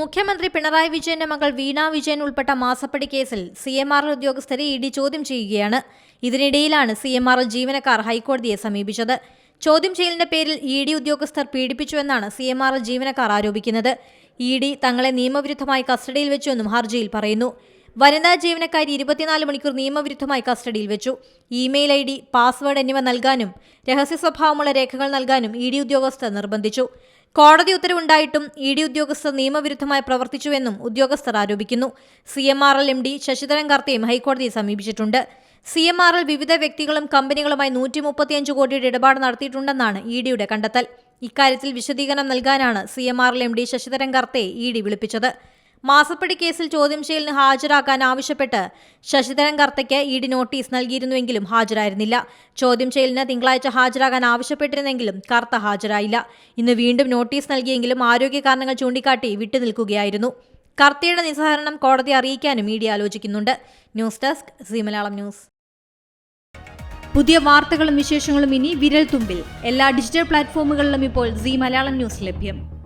മുഖ്യമന്ത്രി പിണറായി വിജയന്റെ മകൾ വീണ വിജയൻ ഉൾപ്പെട്ട മാസപ്പടി കേസിൽ സി എം ആർ ഉദ്യോഗസ്ഥരെ ഇ ഡി ചോദ്യം ചെയ്യുകയാണ്. ഇതിനിടയിലാണ് സി എം ആർ ജീവനക്കാർ ഹൈക്കോടതിയെ സമീപിച്ചത്. ചോദ്യം ചെയ്യലിന്റെ പേരിൽ ഇ ഡി ഉദ്യോഗസ്ഥർ പീഡിപ്പിച്ചുവെന്നാണ് സി എം ആർ ജീവനക്കാർ ആരോപിക്കുന്നത്. ഇ ഡി തങ്ങളെ നിയമവിരുദ്ധമായി കസ്റ്റഡിയിൽ വെച്ചുവെന്നും ഹർജിയിൽ പറയുന്നു. വനിതാ ജീവനക്കാരി ഇരുപത്തിനാല് മണിക്കൂർ നിയമവിരുദ്ധമായി കസ്റ്റഡിയിൽ വെച്ചു. ഇമെയിൽ ഐ ഡി പാസ്വേഡ് എന്നിവ നൽകാനും രഹസ്യ സ്വഭാവമുള്ള രേഖകൾ നൽകാനും ഇ ഡി ഉദ്യോഗസ്ഥർ നിർബന്ധിച്ചു. കോടതി ഉത്തരവുണ്ടായിട്ടും ഇ ഡി ഉദ്യോഗസ്ഥർ നിയമവിരുദ്ധമായി പ്രവർത്തിച്ചുവെന്നും ഉദ്യോഗസ്ഥർ ആരോപിക്കുന്നു. C M R L M D Sasidharan കർത്തയും ഹൈക്കോടതിയെ സമീപിച്ചിട്ടുണ്ട്. സി എം ആർ എൽ വിവിധ വ്യക്തികളും കമ്പനികളുമായി നൂറ്റി മുപ്പത്തിയഞ്ച് കോടിയുടെ ഇടപാട് നടത്തിയിട്ടുണ്ടെന്നാണ് ഇ ഡിയുടെ കണ്ടെത്തൽ. ഇക്കാര്യത്തിൽ വിശദീകരണം നൽകാനാണ് C M R L M D Sasidharan കർത്തയെ E D വിളിപ്പിച്ചത്. മാസപ്പടി കേസിൽ ചോദ്യം ചെയ്യലിന് ഹാജരാക്കാൻ ആവശ്യപ്പെട്ട് ശശിധരൻ കർത്തയ്ക്ക് ഇ ഡി നോട്ടീസ് നൽകിയിരുന്നുവെങ്കിലും ഹാജരായിരുന്നില്ല. ചോദ്യം ചെയ്യലിന് തിങ്കളാഴ്ച ഹാജരാകാൻ ആവശ്യപ്പെട്ടിരുന്നെങ്കിലും കർത്ത ഹാജരായില്ല. ഇന്ന് വീണ്ടും നോട്ടീസ് നൽകിയെങ്കിലും ആരോഗ്യ കാരണങ്ങൾ ചൂണ്ടിക്കാട്ടി വിട്ടുനിൽക്കുകയായിരുന്നു. കർത്തയുടെ നിസ്സഹരണം കോടതി അറിയിക്കാനും ഡി ആലോചിക്കുന്നുണ്ട്. News desk C Malayalam news. പുതിയ വാർത്തകളും വിശേഷങ്ങളും ഇനി വിരൽ തുമ്പിൽ എല്ലാ ഡിജിറ്റൽ പ്ലാറ്റ്ഫോമുകളിലും ഇപ്പോൾ സി മലയാളം ന്യൂസ് ലഭ്യം.